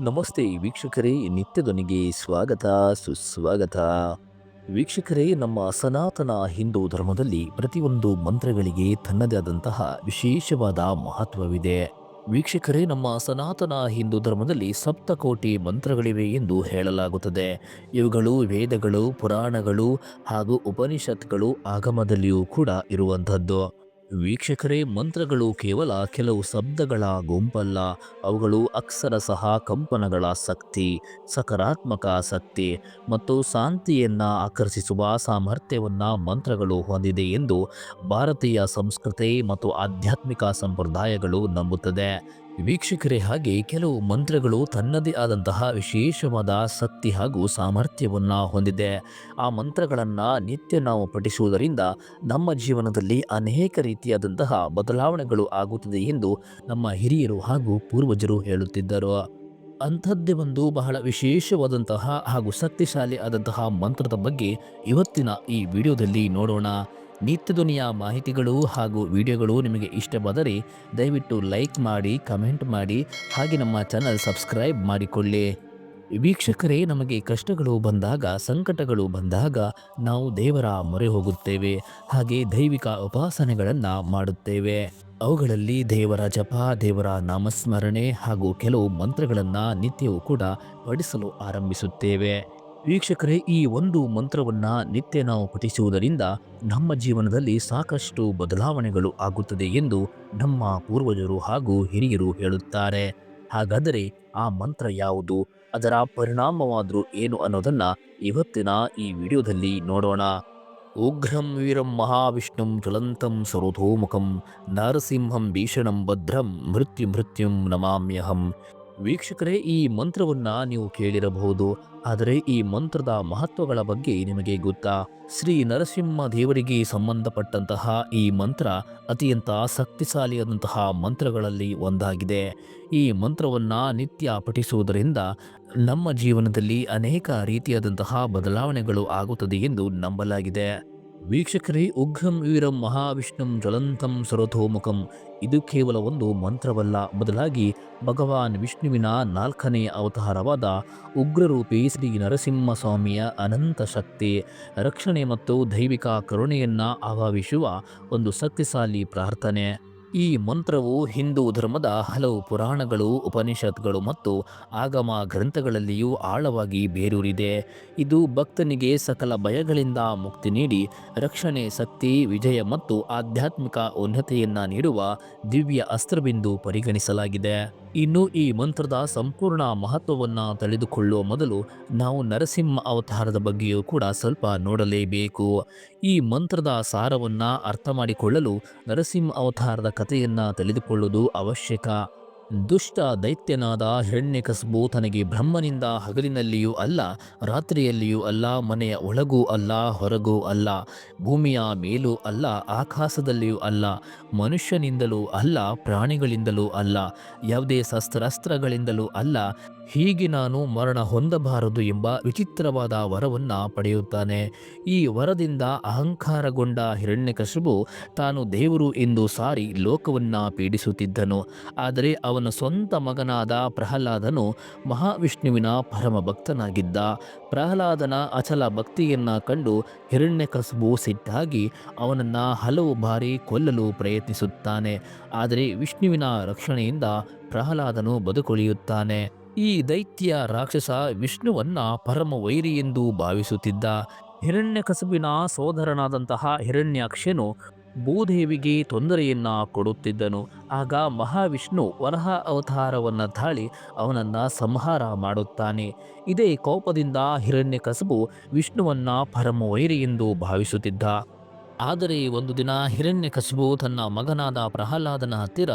ನಮಸ್ತೆ ವೀಕ್ಷಕರೇ ನಿತ್ಯದೊನಿಗೆ ಸ್ವಾಗತ, ಸುಸ್ವಾಗತ. ವೀಕ್ಷಕರೇ, ನಮ್ಮ ಸನಾತನ ಹಿಂದೂ ಧರ್ಮದಲ್ಲಿ ಪ್ರತಿಯೊಂದು ಮಂತ್ರಗಳಿಗೆ ತನ್ನದೇ ಆದಂತಹ ವಿಶೇಷವಾದ ಮಹತ್ವವಿದೆ. ವೀಕ್ಷಕರೇ, ನಮ್ಮ ಸನಾತನ ಹಿಂದೂ ಧರ್ಮದಲ್ಲಿ ಸಪ್ತಕೋಟಿ ಮಂತ್ರಗಳಿವೆ ಎಂದು ಹೇಳಲಾಗುತ್ತದೆ. ಇವುಗಳು ವೇದಗಳು, ಪುರಾಣಗಳು ಹಾಗೂ ಉಪನಿಷತ್ಗಳು ಆಗಮದಲ್ಲಿಯೂ ಕೂಡ ಇರುವಂಥದ್ದು. ವೀಕ್ಷಕರೇ, ಮಂತ್ರಗಳು ಕೇವಲ ಕೆಲವು ಶಬ್ದಗಳ ಗುಂಪಲ್ಲ, ಅವುಗಳು ಅಕ್ಷರ ಸಹ ಕಂಪನಗಳ ಶಕ್ತಿ, ಸಕಾರಾತ್ಮಕ ಶಕ್ತಿ ಮತ್ತು ಶಾಂತಿಯನ್ನು ಆಕರ್ಷಿಸುವ ಸಾಮರ್ಥ್ಯವನ್ನು ಮಂತ್ರಗಳು ಹೊಂದಿದೆ ಎಂದು ಭಾರತೀಯ ಸಂಸ್ಕೃತಿ ಮತ್ತು ಆಧ್ಯಾತ್ಮಿಕ ಸಂಪ್ರದಾಯಗಳು ನಂಬುತ್ತದೆ. ವೀಕ್ಷಕರೇ, ಹಾಗೆ ಕೆಲವು ಮಂತ್ರಗಳು ತನ್ನದೇ ಆದಂತಹ ವಿಶೇಷವಾದ ಶಕ್ತಿ ಹಾಗೂ ಸಾಮರ್ಥ್ಯವನ್ನು ಹೊಂದಿದೆ. ಆ ಮಂತ್ರಗಳನ್ನು ನಿತ್ಯ ನಾವು ಪಠಿಸುವುದರಿಂದ ನಮ್ಮ ಜೀವನದಲ್ಲಿ ಅನೇಕ ರೀತಿಯಾದಂತಹ ಬದಲಾವಣೆಗಳು ಆಗುತ್ತದೆ ಎಂದು ನಮ್ಮ ಹಿರಿಯರು ಹಾಗೂ ಪೂರ್ವಜರು ಹೇಳುತ್ತಿದ್ದರು. ಅಂಥದ್ದೇ ಒಂದು ಬಹಳ ವಿಶೇಷವಾದಂತಹ ಹಾಗೂ ಶಕ್ತಿಶಾಲಿ ಆದಂತಹ ಮಂತ್ರದ ಬಗ್ಗೆ ಇವತ್ತಿನ ಈ ವಿಡಿಯೋದಲ್ಲಿ ನೋಡೋಣ. ನಿತ್ಯಧ್ವನಿಯ ಮಾಹಿತಿಗಳು ಹಾಗೂ ವಿಡಿಯೋಗಳು ನಿಮಗೆ ಇಷ್ಟವಾದರೆ ದಯವಿಟ್ಟು ಲೈಕ್ ಮಾಡಿ, ಕಮೆಂಟ್ ಮಾಡಿ, ಹಾಗೆ ನಮ್ಮ ಚಾನಲ್ ಸಬ್ಸ್ಕ್ರೈಬ್ ಮಾಡಿಕೊಳ್ಳಿ. ವೀಕ್ಷಕರೇ, ನಮಗೆ ಕಷ್ಟಗಳು ಬಂದಾಗ, ಸಂಕಟಗಳು ಬಂದಾಗ ನಾವು ದೇವರ ಮೊರೆ ಹೋಗುತ್ತೇವೆ. ಹಾಗೆ ದೈವಿಕ ಉಪಾಸನೆಗಳನ್ನು ಮಾಡುತ್ತೇವೆ. ಅವುಗಳಲ್ಲಿ ದೇವರ ಜಪ, ದೇವರ ನಾಮಸ್ಮರಣೆ ಹಾಗೂ ಕೆಲವು ಮಂತ್ರಗಳನ್ನು ನಿತ್ಯವೂ ಕೂಡ ಪಡಿಸಲು ಆರಂಭಿಸುತ್ತೇವೆ. ವೀಕ್ಷಕರೇ, ಈ ಒಂದು ಮಂತ್ರವನ್ನ ನಿತ್ಯ ನಾವು ಪಠಿಸುವುದರಿಂದ ನಮ್ಮ ಜೀವನದಲ್ಲಿ ಸಾಕಷ್ಟು ಬದಲಾವಣೆಗಳು ಆಗುತ್ತದೆ ಎಂದು ನಮ್ಮ ಪೂರ್ವಜರು ಹಾಗೂ ಹಿರಿಯರು ಹೇಳುತ್ತಾರೆ. ಹಾಗಾದರೆ ಆ ಮಂತ್ರ ಯಾವುದು? ಅದರ ಪರಿಣಾಮವಾದರೂ ಏನು ಅನ್ನೋದನ್ನ ಇವತ್ತಿನ ಈ ವಿಡಿಯೋದಲ್ಲಿ ನೋಡೋಣ. ಉಗ್ರಂ ವೀರಂ ಮಹಾವಿಷ್ಣುಂ ಜ್ವಲಂತಂ ಸರೋಧೋಮುಖಂ ನರಸಿಂಹಂ ಭೀಷಣಂ ಭದ್ರಂ ಮೃತ್ಯು ಮೃತ್ಯುಂ ನಮಾಮ್ಯಹಂ. ವೀಕ್ಷಕರೇ, ಈ ಮಂತ್ರವನ್ನ ನೀವು ಕೇಳಿರಬಹುದು. ಆದರೆ ಈ ಮಂತ್ರದ ಮಹತ್ವಗಳ ಬಗ್ಗೆ ನಿಮಗೆ ಗೊತ್ತಾ? ಶ್ರೀ ನರಸಿಂಹ ದೇವರಿಗೆ ಸಂಬಂಧಪಟ್ಟಂತಹ ಈ ಮಂತ್ರ ಅತ್ಯಂತ ಶಕ್ತಿಶಾಲಿಯಾದಂತಹ ಮಂತ್ರಗಳಲ್ಲಿ ಒಂದಾಗಿದೆ. ಈ ಮಂತ್ರವನ್ನು ನಿತ್ಯ ಪಠಿಸುವುದರಿಂದ ನಮ್ಮ ಜೀವನದಲ್ಲಿ ಅನೇಕ ರೀತಿಯಾದಂತಹ ಬದಲಾವಣೆಗಳು ಆಗುತ್ತದೆ ಎಂದು ನಂಬಲಾಗಿದೆ. ವೀಕ್ಷಕರೇ ಉಗ್ರಂ ವೀರಂ ಮಹಾವಿಷ್ಣುಂ ಜ್ವಲಂತಂ ಸರಥೋಮುಖಂ. ಇದು ಕೇವಲ ಒಂದು ಮಂತ್ರವಲ್ಲ. ಬದಲಾಗಿ ಭಗವಾನ್ ವಿಷ್ಣುವಿನ ನಾಲ್ಕನೇ ಅವತಾರವಾದ ಉಗ್ರರೂಪಿ ಶ್ರೀ ನರಸಿಂಹ ಸ್ವಾಮಿಯ ಅನಂತ ಶಕ್ತಿ, ರಕ್ಷಣೆ ಮತ್ತು ದೈವಿಕ ಕರುಣೆಯನ್ನು ಆಭಾವಿಸುವ ಒಂದು ಶಕ್ತಿಶಾಲಿ ಪ್ರಾರ್ಥನೆ. ಈ ಮಂತ್ರವು ಹಿಂದೂ ಧರ್ಮದ ಹಲವು ಪುರಾಣಗಳು, ಉಪನಿಷತ್ಗಳು ಮತ್ತು ಆಗಮ ಗ್ರಂಥಗಳಲ್ಲಿಯೂ ಆಳವಾಗಿ ಬೇರೂರಿದೆ. ಇದು ಭಕ್ತನಿಗೆ ಸಕಲ ಭಯಗಳಿಂದ ಮುಕ್ತಿ ನೀಡಿ, ರಕ್ಷಣೆ, ಶಕ್ತಿ, ವಿಜಯ ಮತ್ತು ಆಧ್ಯಾತ್ಮಿಕ ಉನ್ನತೆಯನ್ನು ನೀಡುವ ದಿವ್ಯ ಅಸ್ತ್ರವೆಂದು ಪರಿಗಣಿಸಲಾಗಿದೆ. ಇನ್ನು ಈ ಮಂತ್ರದ ಸಂಪೂರ್ಣ ಮಹತ್ವವನ್ನು ತಿಳಿದುಕೊಳ್ಳುವ ಮೊದಲು ನಾವು ನರಸಿಂಹ ಅವತಾರದ ಬಗ್ಗೆಯೂ ಕೂಡ ಸ್ವಲ್ಪ ನೋಡಲೇಬೇಕು. ಈ ಮಂತ್ರದ ಸಾರವನ್ನು ಅರ್ಥ ಮಾಡಿಕೊಳ್ಳಲು ನರಸಿಂಹ ಅವತಾರದ ಕಥೆಯನ್ನು ತಿಳಿದುಕೊಳ್ಳುವುದು ಅವಶ್ಯಕ. ದುಷ್ಟ ದೈತ್ಯನಾದ ಹಿರಣ್ಯಕಸ್ಬು ತನಗೆ ಬ್ರಹ್ಮನಿಂದ ಹಗಲಿನಲ್ಲಿಯೂ ಅಲ್ಲ, ರಾತ್ರಿಯಲ್ಲಿಯೂ ಅಲ್ಲ, ಮನೆಯ ಒಳಗೂ ಅಲ್ಲ, ಹೊರಗೂ ಅಲ್ಲ, ಭೂಮಿಯ ಮೇಲೂ ಅಲ್ಲ, ಆಕಾಶದಲ್ಲಿಯೂ ಅಲ್ಲ, ಮನುಷ್ಯನಿಂದಲೂ ಅಲ್ಲ, ಪ್ರಾಣಿಗಳಿಂದಲೂ ಅಲ್ಲ, ಯಾವುದೇ ಶಸ್ತ್ರಾಸ್ತ್ರಗಳಿಂದಲೂ ಅಲ್ಲ ಹೀಗೆ ನಾನು ಮರಣ ಹೊಂದಬಾರದು ಎಂಬ ವಿಚಿತ್ರವಾದ ವರವನ್ನು ಪಡೆಯುತ್ತಾನೆ. ಈ ವರದಿಂದ ಅಹಂಕಾರಗೊಂಡ ಹಿರಣ್ಯಕಶಿಪು ತಾನು ದೇವರು ಎಂದು ಸಾರಿ ಲೋಕವನ್ನು ಪೀಡಿಸುತ್ತಿದ್ದನು. ಆದರೆ ಅವನ ಸ್ವಂತ ಮಗನಾದ ಪ್ರಹ್ಲಾದನು ಮಹಾವಿಷ್ಣುವಿನ ಪರಮ ಭಕ್ತನಾಗಿದ್ದ ಪ್ರಹ್ಲಾದನ ಅಚಲ ಭಕ್ತಿಯನ್ನು ಕಂಡು ಹಿರಣ್ಯಕಶಿಪು ಸಿಟ್ಟಾಗಿ ಅವನನ್ನು ಹಲವು ಬಾರಿ ಕೊಲ್ಲಲು ಪ್ರಯತ್ನಿಸುತ್ತಾನೆ. ಆದರೆ ವಿಷ್ಣುವಿನ ರಕ್ಷಣೆಯಿಂದ ಪ್ರಹ್ಲಾದನು ಬದುಕುಳಿಯುತ್ತಾನೆ. ಈ ದೈತ್ಯ ರಾಕ್ಷಸ ವಿಷ್ಣುವನ್ನ ಪರಮ ವೈರಿ ಎಂದು ಭಾವಿಸುತ್ತಿದ್ದ ಹಿರಣ್ಯಕಸಬಿನ ಸೋದರನಾದಂತಹ ಹಿರಣ್ಯಾಕ್ಷನು ಭೂದೇವಿಗೆ ತೊಂದರೆಯನ್ನ ಕೊಡುತ್ತಿದ್ದನು. ಆಗ ಮಹಾವಿಷ್ಣು ವರಹ ಅವತಾರವನ್ನು ತಾಳಿ ಅವನನ್ನ ಸಂಹಾರ ಮಾಡುತ್ತಾನೆ. ಇದೇ ಕೋಪದಿಂದ ಹಿರಣ್ಯಕಸಬು ವಿಷ್ಣುವನ್ನ ಪರಮ ವೈರಿ ಎಂದು ಭಾವಿಸುತ್ತಿದ್ದ. ಆದರೆ ಒಂದು ದಿನ ಹಿರಣ್ಯಕಶಿಪು ತನ್ನ ಮಗನಾದ ಪ್ರಹ್ಲಾದನ ಹತ್ತಿರ,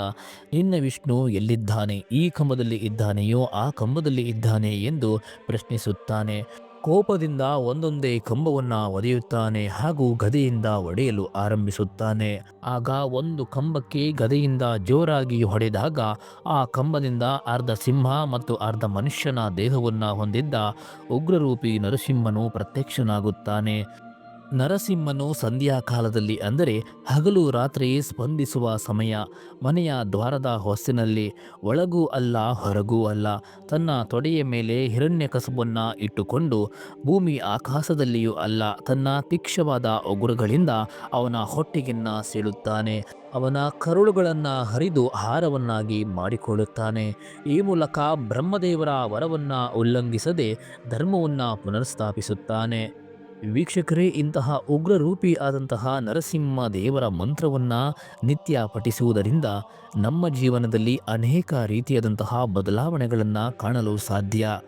ನಿನ್ನ ವಿಷ್ಣು ಎಲ್ಲಿದ್ದಾನೆ? ಈ ಕಂಬದಲ್ಲಿ ಇದ್ದಾನೆಯೋ, ಆ ಕಂಬದಲ್ಲಿ ಇದ್ದಾನೆ ಎಂದು ಪ್ರಶ್ನಿಸುತ್ತಾನೆ. ಕೋಪದಿಂದ ಒಂದೊಂದೇ ಕಂಬವನ್ನ ಒದೆಯುತ್ತಾನೆ ಹಾಗೂ ಗದೆಯಿಂದ ಒಡೆಯಲು ಆರಂಭಿಸುತ್ತಾನೆ. ಆಗ ಒಂದು ಕಂಬಕ್ಕೆ ಗದೆಯಿಂದ ಜೋರಾಗಿ ಹೊಡೆದಾಗ, ಆ ಕಂಬದಿಂದ ಅರ್ಧ ಸಿಂಹ ಮತ್ತು ಅರ್ಧ ಮನುಷ್ಯನ ದೇಹವನ್ನ ಹೊಂದಿದ್ದ ಉಗ್ರರೂಪಿ ನರಸಿಂಹನು ಪ್ರತ್ಯಕ್ಷನಾಗುತ್ತಾನೆ. ನರಸಿಂಹನು ಸಂಧ್ಯಾಕಾಲದಲ್ಲಿ ಅಂದರೆ ಹಗಲು ರಾತ್ರಿ ಸ್ಪಂದಿಸುವ ಸಮಯ. ಮನೆಯ ದ್ವಾರದ ಹೊಸ್ಸಿನಲ್ಲಿ ಒಳಗೂ ಅಲ್ಲ, ಹೊರಗೂ ಅಲ್ಲ. ತನ್ನ ತೊಡೆಯ ಮೇಲೆ ಹಿರಣ್ಯ ಕಸಬನ್ನು ಇಟ್ಟುಕೊಂಡು ಭೂಮಿ ಆಕಾಶದಲ್ಲಿಯೂ ಅಲ್ಲ, ತನ್ನ ತೀಕ್ಷವಾದ ಉಗುರುಗಳಿಂದ ಅವನ ಹೊಟ್ಟೆಗಿನ್ನ ಸೀಳುತ್ತಾನೆ. ಅವನ ಕರುಳುಗಳನ್ನು ಹರಿದು ಆಹಾರವನ್ನಾಗಿ ಮಾಡಿಕೊಳ್ಳುತ್ತಾನೆ. ಈ ಮೂಲಕ ಬ್ರಹ್ಮದೇವರ ವರವನ್ನು ಉಲ್ಲಂಘಿಸದೆ ಧರ್ಮವನ್ನು ಪುನರ್ಸ್ಥಾಪಿಸುತ್ತಾನೆ. ವೀಕ್ಷಕರೇ, ಇಂತಹ ಉಗ್ರರೂಪಿ ಆದಂತಹ ನರಸಿಂಹ ದೇವರ ಮಂತ್ರವನ್ನು ನಿತ್ಯ ಪಠಿಸುವುದರಿಂದ ನಮ್ಮ ಜೀವನದಲ್ಲಿ ಅನೇಕ ರೀತಿಯಾದಂತಹ ಬದಲಾವಣೆಗಳನ್ನು ಕಾಣಲು ಸಾಧ್ಯ.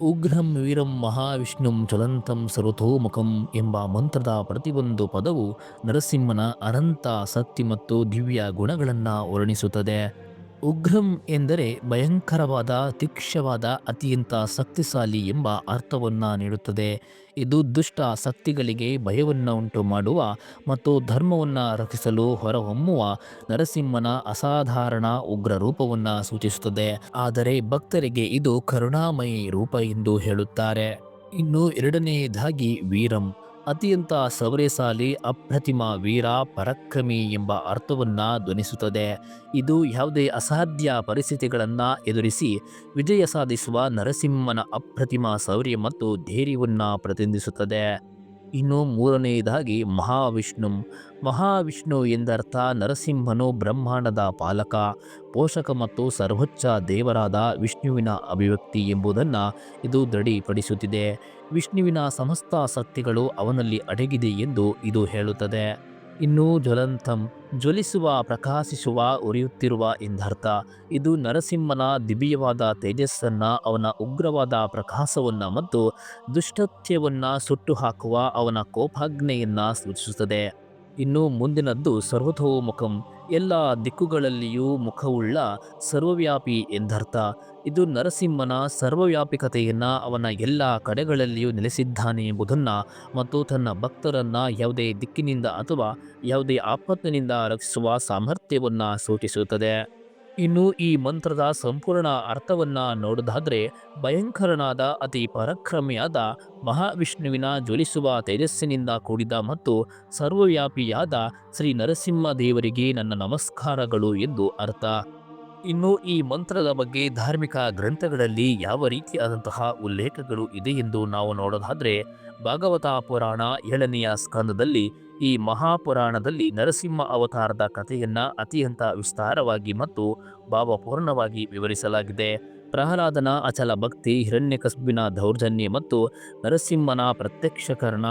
ಉಗ್ರಂ ವೀರಂ ಮಹಾವಿಷ್ಣುಂ ಚಲಂತಂ ಸರ್ವತೋಮುಖಂ ಎಂಬ ಮಂತ್ರದ ಪ್ರತಿಯೊಂದು ಪದವು ನರಸಿಂಹನ ಅನಂತ ಸತ್ಯ ಮತ್ತು ದಿವ್ಯ ಗುಣಗಳನ್ನು ವರ್ಣಿಸುತ್ತದೆ. ಉಗ್ರಂ ಎಂದರೆ ಭಯಂಕರವಾದ, ತೀಕ್ಷ್ಣವಾದ, ಅತ್ಯಂತ ಶಕ್ತಿಶಾಲಿ ಎಂಬ ಅರ್ಥವನ್ನು ನೀಡುತ್ತದೆ. ಇದು ದುಷ್ಟ ಶಕ್ತಿಗಳಿಗೆ ಭಯವನ್ನು ಉಂಟು ಮಾಡುವ ಮತ್ತು ಧರ್ಮವನ್ನು ರಕ್ಷಿಸಲು ಹೊರಹೊಮ್ಮುವ ನರಸಿಂಹನ ಅಸಾಧಾರಣ ಉಗ್ರ ರೂಪವನ್ನು ಸೂಚಿಸುತ್ತದೆ. ಆದರೆ ಭಕ್ತರಿಗೆ ಇದು ಕರುಣಾಮಯಿ ರೂಪ ಎಂದು ಹೇಳುತ್ತಾರೆ. ಇನ್ನು ಎರಡನೆಯದಾಗಿ ವೀರಂ. ಅತ್ಯಂತ ಸೌರ್ಯಶಾಲಿ ಅಪ್ರತಿಮ ವೀರ, ಪರಾಕ್ರಮಿ ಎಂಬ ಅರ್ಥವನ್ನ ಧ್ವನಿಸುತ್ತದೆ. ಇದು ಯಾವುದೇ ಅಸಾಧ್ಯ ಪರಿಸ್ಥಿತಿಗಳನ್ನು ಎದುರಿಸಿ ವಿಜಯ ಸಾಧಿಸುವ ನರಸಿಂಹನ ಅಪ್ರತಿಮ ಸೌರ್ಯ ಮತ್ತು ಧೈರ್ಯವನ್ನು ಪ್ರತಿನಿಧಿಸುತ್ತದೆ. ಇನ್ನು ಮೂರನೆಯದಾಗಿ ಮಹಾವಿಷ್ಣು. ಮಹಾವಿಷ್ಣು ಎಂದರ್ಥ ನರಸಿಂಹನು ಬ್ರಹ್ಮಾಂಡದ ಪಾಲಕ, ಪೋಷಕ ಮತ್ತು ಸರ್ವೋಚ್ಚ ದೇವರಾದ ವಿಷ್ಣುವಿನ ಅಭಿವ್ಯಕ್ತಿ ಎಂಬುದನ್ನು ಇದು ದೃಢೀಪಡಿಸುತ್ತಿದೆ ವಿಷ್ಣುವಿನ ಸಮಸ್ತ ಸತ್ಯಗಳು ಅವನಲ್ಲಿ ಅಡಗಿದೆ ಎಂದು ಇದು ಹೇಳುತ್ತದೆ. ಇನ್ನು ಜ್ವಲಂತಂ ಜ್ವಲಿಸುವ, ಪ್ರಕಾಶಿಸುವ, ಉರಿಯುತ್ತಿರುವ ಎಂದರ್ಥ. ಇದು ನರಸಿಂಹನ ದಿವ್ಯವಾದ ತೇಜಸ್ಸನ್ನ, ಅವನ ಉಗ್ರವಾದ ಪ್ರಕಾಶವನ್ನ ಮತ್ತು ದುಷ್ಟತ್ಯವನ್ನ ಸುಟ್ಟು ಹಾಕುವ ಅವನ ಕೋಪಾಗ್ನೆಯನ್ನು ಸೂಚಿಸುತ್ತದೆ. ಇನ್ನು ಮುಂದಿನದ್ದು ಸರ್ವತೋಮುಖಂ. ಎಲ್ಲ ದಿಕ್ಕುಗಳಲ್ಲಿಯೂ ಮುಖವುಳ್ಳ ಸರ್ವವ್ಯಾಪಿ ಎಂದರ್ಥ. ಇದು ನರಸಿಂಹನ ಸರ್ವವ್ಯಾಪಿಕತೆಯನ್ನು ಅವನ ಎಲ್ಲ ಕಡೆಗಳಲ್ಲಿಯೂ ನೆಲೆಸಿದ್ದಾನೆ ಎಂಬುದನ್ನು ಮತ್ತು ತನ್ನ ಭಕ್ತರನ್ನು ಯಾವುದೇ ದಿಕ್ಕಿನಿಂದ ಅಥವಾ ಯಾವುದೇ ಆಪತ್ತಿನಿಂದ ರಕ್ಷಿಸುವ ಸಾಮರ್ಥ್ಯವನ್ನು ಸೂಚಿಸುತ್ತದೆ. ಇನ್ನು ಈ ಮಂತ್ರದ ಸಂಪೂರ್ಣ ಅರ್ಥವನ್ನ ನೋಡೋದಾದ್ರೆ ಭಯಂಕರನಾದ, ಅತಿ ಪರಾಕ್ರಮಿಯಾದ, ಮಹಾವಿಷ್ಣುವಿನ ಜ್ವಲಿಸುವ ತೇಜಸ್ಸಿನಿಂದ ಕೂಡಿದ ಮತ್ತು ಸರ್ವವ್ಯಾಪಿಯಾದ ಶ್ರೀ ನರಸಿಂಹ ದೇವರಿಗೆ ನನ್ನ ನಮಸ್ಕಾರಗಳು ಎಂದು ಅರ್ಥ. ಇನ್ನು ಈ ಮಂತ್ರದ ಬಗ್ಗೆ ಧಾರ್ಮಿಕ ಗ್ರಂಥಗಳಲ್ಲಿ ಯಾವ ರೀತಿಯಾದಂತಹ ಉಲ್ಲೇಖಗಳು ಇದೆ ಎಂದು ನಾವು ನೋಡೋದಾದ್ರೆ ಭಾಗವತ ಪುರಾಣ ಏಳನೆಯ ಸ್ಕಂದದಲ್ಲಿ ಈ ಮಹಾಪುರಾಣದಲ್ಲಿ ನರಸಿಂಹ ಅವತಾರದ ಕಥೆಯನ್ನು ಅತ್ಯಂತ ವಿಸ್ತಾರವಾಗಿ ಮತ್ತು ಭಾವಪೂರ್ಣವಾಗಿ ವಿವರಿಸಲಾಗಿದೆ. ಪ್ರಹ್ಲಾದನ ಅಚಲ ಭಕ್ತಿ, ಹಿರಣ್ಯಕಸ್ಬಿನ ದೌರ್ಜನ್ಯ ಮತ್ತು ನರಸಿಂಹನ ಪ್ರತ್ಯಕ್ಷಕರಣ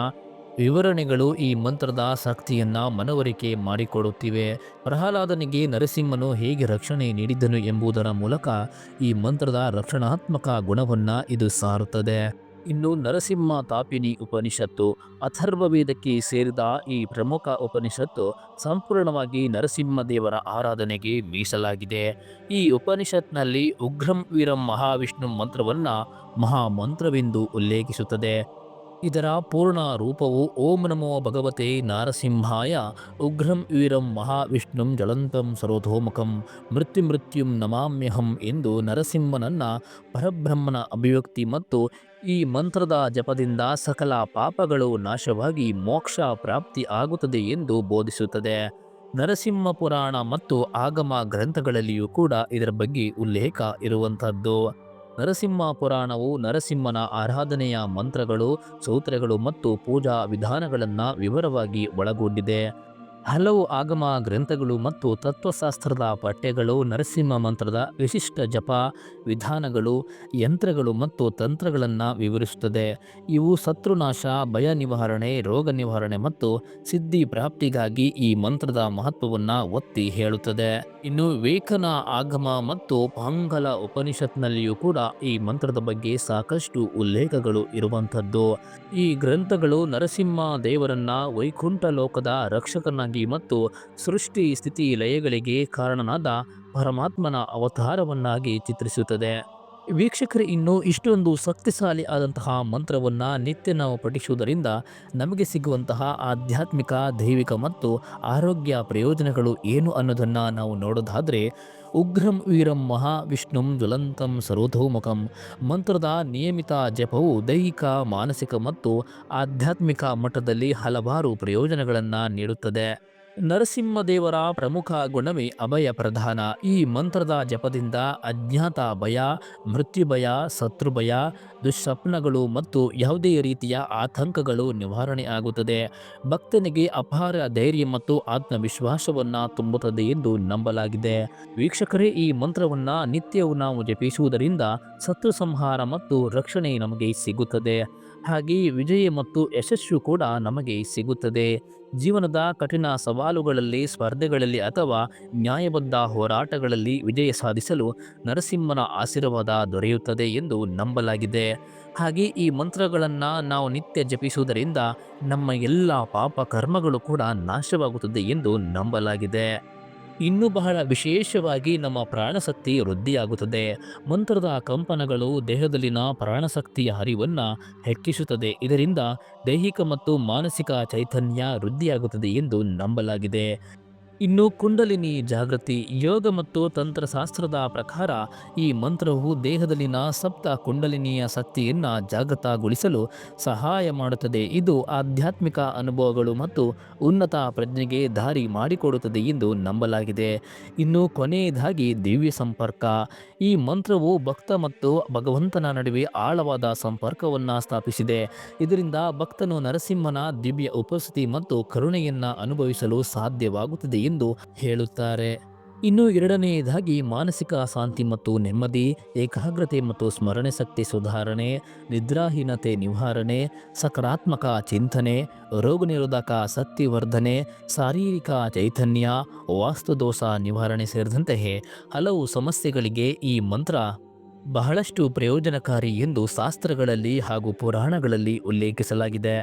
ವಿವರಣೆಗಳು ಈ ಮಂತ್ರದ ಶಕ್ತಿಯನ್ನ ಮನವರಿಕೆ ಮಾಡಿಕೊಡುತ್ತಿವೆ. ಪ್ರಹ್ಲಾದನಿಗೆ ನರಸಿಂಹನು ಹೇಗೆ ರಕ್ಷಣೆ ನೀಡಿದ್ದನು ಎಂಬುದರ ಮೂಲಕ ಈ ಮಂತ್ರದ ರಕ್ಷಣಾತ್ಮಕ ಗುಣವನ್ನ ಇದು ಸಾರುತ್ತದೆ. ಇನ್ನು ನರಸಿಂಹ ತಾಪಿನಿ ಉಪನಿಷತ್ತು, ಅಥರ್ವ ವೇದಕ್ಕೆ ಸೇರಿದ ಈ ಪ್ರಮುಖ ಉಪನಿಷತ್ತು ಸಂಪೂರ್ಣವಾಗಿ ನರಸಿಂಹ ದೇವರ ಆರಾಧನೆಗೆ ಮೀಸಲಾಗಿದೆ. ಈ ಉಪನಿಷತ್ನಲ್ಲಿ ಉಗ್ರಂ ವೀರಂ ಮಹಾವಿಷ್ಣು ಮಂತ್ರವನ್ನ ಮಹಾಮಂತ್ರವೆಂದು ಉಲ್ಲೇಖಿಸುತ್ತದೆ. ಇದರ ಪೂರ್ಣ ರೂಪವು ಓಂ ನಮೋ ಭಗವತೆ ನಾರಸಿಂಹಾಯ, ಉಗ್ರಂ ವೀರಂ ಮಹಾವಿಷ್ಣುಂ ಜಲಂತಂ ಸರೋಧೋಮುಖಂ ಮೃತ್ಯು ಮೃತ್ಯುಂ ನಮಾಮ್ಯಹಂ ಎಂದು ನರಸಿಂಹನನ್ನ ಪರಬ್ರಹ್ಮನ ಅಭಿವ್ಯಕ್ತಿ ಮತ್ತು ಈ ಮಂತ್ರದ ಜಪದಿಂದ ಸಕಲ ಪಾಪಗಳು ನಾಶವಾಗಿ ಮೋಕ್ಷ ಪ್ರಾಪ್ತಿ ಆಗುತ್ತದೆ ಎಂದು ಬೋಧಿಸುತ್ತದೆ. ನರಸಿಂಹ ಪುರಾಣ ಮತ್ತು ಆಗಮ ಗ್ರಂಥಗಳಲ್ಲಿಯೂ ಕೂಡ ಇದರ ಬಗ್ಗೆ ಉಲ್ಲೇಖ ಇರುವಂಥದ್ದು. ನರಸಿಂಹ ಪುರಾಣವು ನರಸಿಂಹನ ಆರಾಧನೆಯ ಮಂತ್ರಗಳು ಸೂತ್ರಗಳು ಮತ್ತು ಪೂಜಾ ವಿಧಾನಗಳನ್ನು ವಿವರವಾಗಿ ಒಳಗೊಂಡಿದೆ. ಹಲವು ಆಗಮ ಗ್ರಂಥಗಳು ಮತ್ತು ತತ್ವಶಾಸ್ತ್ರದ ಪಠ್ಯಗಳು ನರಸಿಂಹ ಮಂತ್ರದ ವಿಶಿಷ್ಟ ಜಪ, ವಿಧಾನಗಳು, ಯಂತ್ರಗಳು ಮತ್ತು ತಂತ್ರಗಳನ್ನು ವಿವರಿಸುತ್ತದೆ. ಇವು ಶತ್ರುನಾಶ, ಭಯ ನಿವಾರಣೆ, ರೋಗ ನಿವಾರಣೆ ಮತ್ತು ಸಿದ್ಧಿ ಪ್ರಾಪ್ತಿಗಾಗಿ ಈ ಮಂತ್ರದ ಮಹತ್ವವನ್ನು ಒತ್ತಿ ಹೇಳುತ್ತದೆ. ಇನ್ನು ವೇಕನ ಆಗಮ ಮತ್ತು ಪಾಂಗಲ ಉಪನಿಷತ್ನಲ್ಲಿಯೂ ಕೂಡ ಈ ಮಂತ್ರದ ಬಗ್ಗೆ ಸಾಕಷ್ಟು ಉಲ್ಲೇಖಗಳು ಇರುವಂಥದ್ದು. ಈ ಗ್ರಂಥಗಳು ನರಸಿಂಹ ದೇವರನ್ನ ವೈಕುಂಠ ಲೋಕದ ರಕ್ಷಕನಾಗಿ ಮತ್ತು ಸೃಷ್ಟಿ ಸ್ಥಿತಿ ಲಯಗಳಿಗೆ ಕಾರಣನಾದ ಪರಮಾತ್ಮನ ಅವತಾರವನ್ನಾಗಿ ಚಿತ್ರಿಸುತ್ತದೆ. ವೀಕ್ಷಕರು, ಇನ್ನು ಇಷ್ಟೊಂದು ಶಕ್ತಿಶಾಲಿ ಆದಂತಹ ಮಂತ್ರವನ್ನು ನಿತ್ಯ ನಾವು ಪಠಿಸುವುದರಿಂದ ನಮಗೆ ಸಿಗುವಂತಹ ಆಧ್ಯಾತ್ಮಿಕ, ದೈವಿಕ ಮತ್ತು ಆರೋಗ್ಯ ಪ್ರಯೋಜನಗಳು ಏನು ಅನ್ನೋದನ್ನು ನಾವು ನೋಡೋದಾದರೆ ಉಗ್ರಂ ವೀರಂ ಮಹಾವಿಷ್ಣುಂ ಜ್ವಲಂತಂ ಸರ್ವತೋಮುಖಂ ಮಂತ್ರದ ನಿಯಮಿತ ಜಪವು ದೈಹಿಕ, ಮಾನಸಿಕ ಮತ್ತು ಆಧ್ಯಾತ್ಮಿಕ ಮಟ್ಟದಲ್ಲಿ ಹಲವಾರು ಪ್ರಯೋಜನಗಳನ್ನು ನೀಡುತ್ತದೆ. ನರಸಿಂಹದೇವರ ಪ್ರಮುಖ ಗುಣವೇ ಅಭಯ ಪ್ರಧಾನ. ಈ ಮಂತ್ರದ ಜಪದಿಂದ ಅಜ್ಞಾತ ಭಯ ಮೃತ್ಯು ಭಯ ಶತ್ರು ಭಯ ದುಸ್ವಪ್ನಗಳು ಮತ್ತು ಯಾವುದೇ ರೀತಿಯ ಆತಂಕಗಳು ನಿವಾರಣೆ ಆಗುತ್ತದೆ. ಭಕ್ತನಿಗೆ ಅಪಾರ ಧೈರ್ಯ ಮತ್ತು ಆತ್ಮವಿಶ್ವಾಸವನ್ನು ತುಂಬುತ್ತದೆ ಎಂದು ನಂಬಲಾಗಿದೆ. ವೀಕ್ಷಕರೇ, ಈ ಮಂತ್ರವನ್ನು ನಿತ್ಯವೂ ನಾವು ಜಪಿಸುವುದರಿಂದ ಶತ್ರು ಸಂಹಾರ ಮತ್ತು ರಕ್ಷಣೆ ನಮಗೆ ಸಿಗುತ್ತದೆ. ಹಾಗೆಯೇ ವಿಜಯ ಮತ್ತು ಯಶಸ್ಸು ಕೂಡ ನಮಗೆ ಸಿಗುತ್ತದೆ. ಜೀವನದ ಕಠಿಣ ಸವಾಲುಗಳಲ್ಲಿ, ಸ್ಪರ್ಧೆಗಳಲ್ಲಿ ಅಥವಾ ನ್ಯಾಯಬದ್ಧ ಹೋರಾಟಗಳಲ್ಲಿ ವಿಜಯ ಸಾಧಿಸಲು ನರಸಿಂಹನ ಆಶೀರ್ವಾದ ದೊರೆಯುತ್ತದೆ ಎಂದು ನಂಬಲಾಗಿದೆ. ಹಾಗೆ ಈ ಮಂತ್ರಗಳನ್ನು ನಾವು ನಿತ್ಯ ಜಪಿಸುವುದರಿಂದ ನಮ್ಮ ಎಲ್ಲ ಪಾಪ ಕರ್ಮಗಳು ಕೂಡ ನಾಶವಾಗುತ್ತದೆ ಎಂದು ನಂಬಲಾಗಿದೆ. ಇನ್ನೂ ಬಹಳ ವಿಶೇಷವಾಗಿ ನಮ್ಮ ಪ್ರಾಣಶಕ್ತಿ ವೃದ್ಧಿಯಾಗುತ್ತದೆ. ಮಂತ್ರದ ಕಂಪನಗಳು ದೇಹದಲ್ಲಿನ ಪ್ರಾಣಶಕ್ತಿಯ ಹರಿವನ್ನು ಹೆಚ್ಚಿಸುತ್ತದೆ. ಇದರಿಂದ ದೈಹಿಕ ಮತ್ತು ಮಾನಸಿಕ ಚೈತನ್ಯ ವೃದ್ಧಿಯಾಗುತ್ತದೆ ಎಂದು ನಂಬಲಾಗಿದೆ. ಇನ್ನು ಕುಂಡಲಿನಿ ಜಾಗೃತಿ, ಯೋಗ ಮತ್ತು ತಂತ್ರಶಾಸ್ತ್ರದ ಪ್ರಕಾರ ಈ ಮಂತ್ರವು ದೇಹದಲ್ಲಿನ ಸಪ್ತ ಕುಂಡಲಿನಿಯ ಶಕ್ತಿಯನ್ನು ಜಾಗೃತಗೊಳಿಸಲು ಸಹಾಯ ಮಾಡುತ್ತದೆ. ಇದು ಆಧ್ಯಾತ್ಮಿಕ ಅನುಭವಗಳು ಮತ್ತು ಉನ್ನತ ಪ್ರಜ್ಞೆಗೆ ದಾರಿ ಮಾಡಿಕೊಡುತ್ತದೆ ಎಂದು ನಂಬಲಾಗಿದೆ. ಇನ್ನು ಕೊನೆಯದಾಗಿ ದಿವ್ಯ ಸಂಪರ್ಕ. ಈ ಮಂತ್ರವು ಭಕ್ತ ಮತ್ತು ಭಗವಂತನ ನಡುವೆ ಆಳವಾದ ಸಂಪರ್ಕವನ್ನು ಸ್ಥಾಪಿಸಿದೆ. ಇದರಿಂದ ಭಕ್ತನು ನರಸಿಂಹನ ದಿವ್ಯ ಉಪಸ್ಥಿತಿ ಮತ್ತು ಕರುಣೆಯನ್ನು ಅನುಭವಿಸಲು ಸಾಧ್ಯವಾಗುತ್ತದೆ ಎಂದು ಹೇಳುತ್ತಾರೆ. ಇನ್ನು ಎರಡನೆಯದಾಗಿ ಮಾನಸಿಕ ಅಶಾಂತಿ ಮತ್ತು ನೆಮ್ಮದಿ, ಏಕಾಗ್ರತೆ ಮತ್ತು ಸ್ಮರಣೆ ಶಕ್ತಿ ಸುಧಾರಣೆ, ನಿದ್ರಾಹೀನತೆ ನಿವಾರಣೆ, ಸಕಾರಾತ್ಮಕ ಚಿಂತನೆ, ರೋಗ ನಿರೋಧಕ ಶಕ್ತಿ ವರ್ಧನೆ, ಶಾರೀರಿಕ ಚೈತನ್ಯ, ವಾಸ್ತುದೋಷ ನಿವಾರಣೆ ಸೇರಿದಂತೆ ಹಲವು ಸಮಸ್ಯೆಗಳಿಗೆ ಈ ಮಂತ್ರ ಬಹಳಷ್ಟು ಪ್ರಯೋಜನಕಾರಿ ಎಂದು ಶಾಸ್ತ್ರಗಳಲ್ಲಿ ಹಾಗೂ ಪುರಾಣಗಳಲ್ಲಿ ಉಲ್ಲೇಖಿಸಲಾಗಿದೆ.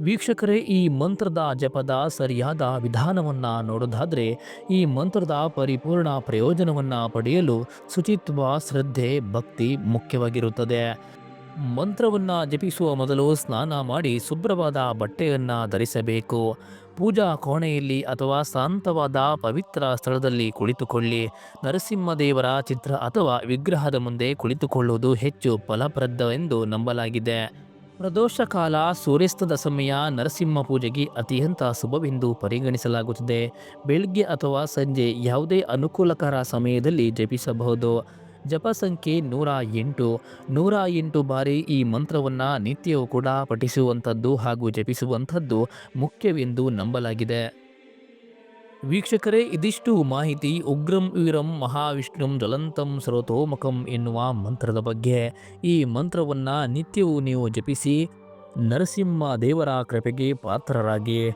ವೀಕ್ಷಕರೇ, ಈ ಮಂತ್ರದ ಜಪದ ಸರಿಯಾದ ವಿಧಾನವನ್ನು ನೋಡೋದಾದರೆ, ಈ ಮಂತ್ರದ ಪರಿಪೂರ್ಣ ಪ್ರಯೋಜನವನ್ನು ಪಡೆಯಲು ಶುಚಿತ್ವ, ಶ್ರದ್ಧೆ, ಭಕ್ತಿ ಮುಖ್ಯವಾಗಿರುತ್ತದೆ. ಮಂತ್ರವನ್ನು ಜಪಿಸುವ ಮೊದಲು ಸ್ನಾನ ಮಾಡಿ ಶುಭ್ರವಾದ ಬಟ್ಟೆಯನ್ನು ಧರಿಸಬೇಕು. ಪೂಜಾ ಕೋಣೆಯಲ್ಲಿ ಅಥವಾ ಶಾಂತವಾದ ಪವಿತ್ರ ಸ್ಥಳದಲ್ಲಿ ಕುಳಿತುಕೊಳ್ಳಿ. ನರಸಿಂಹದೇವರ ಚಿತ್ರ ಅಥವಾ ವಿಗ್ರಹದ ಮುಂದೆ ಕುಳಿತುಕೊಳ್ಳುವುದು ಹೆಚ್ಚು ಫಲಪ್ರದವೆಂದು ನಂಬಲಾಗಿದೆ. ಪ್ರದೋಷ ಕಾಲ ಸೂರ್ಯಾಸ್ತದ ಸಮಯ ನರಸಿಂಹ ಪೂಜೆಗೆ ಅತ್ಯಂತ ಶುಭವೆಂದು ಪರಿಗಣಿಸಲಾಗುತ್ತದೆ. ಬೆಳಗ್ಗೆ ಅಥವಾ ಸಂಜೆ ಯಾವುದೇ ಅನುಕೂಲಕರ ಸಮಯದಲ್ಲಿ ಜಪಿಸಬಹುದು. ಜಪ ಸಂಖ್ಯೆ ನೂರ ಎಂಟು. ನೂರ ಎಂಟು ಬಾರಿ ಈ ಮಂತ್ರವನ್ನು ನಿತ್ಯವೂ ಕೂಡ ಪಠಿಸುವಂಥದ್ದು ಹಾಗೂ ಜಪಿಸುವಂಥದ್ದು ಮುಖ್ಯವೆಂದು ನಂಬಲಾಗಿದೆ. ವೀಕ್ಷಕರೇ, ಇದಿಷ್ಟು ಮಾಹಿತಿ ಉಗ್ರಂ, ವೀರಂ, ಮಹಾವಿಷ್ಣುಂ ಜ್ವಲಂತಂ ಸರ್ವತೋಮಕಂ ಎನ್ನುವ ಮಂತ್ರದ ಬಗ್ಗೆ. ಈ ಮಂತ್ರವನ್ನು ನಿತ್ಯವೂ ನೀವು ಜಪಿಸಿ ನರಸಿಂಹ ದೇವರ ಕೃಪೆಗೆ ಪಾತ್ರರಾಗಿ.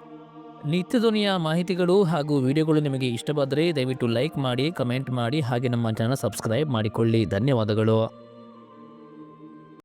ನಿತ್ಯಧ್ವನಿಯ ಮಾಹಿತಿಗಳು ಹಾಗೂ ವಿಡಿಯೋಗಳು ನಿಮಗೆ ಇಷ್ಟವಾದರೆ ದಯವಿಟ್ಟು ಲೈಕ್ ಮಾಡಿ, ಕಮೆಂಟ್ ಮಾಡಿ ಹಾಗೆ ನಮ್ಮ ಚಾನಲ್ ಸಬ್ಸ್ಕ್ರೈಬ್ ಮಾಡಿಕೊಳ್ಳಿ. ಧನ್ಯವಾದಗಳು.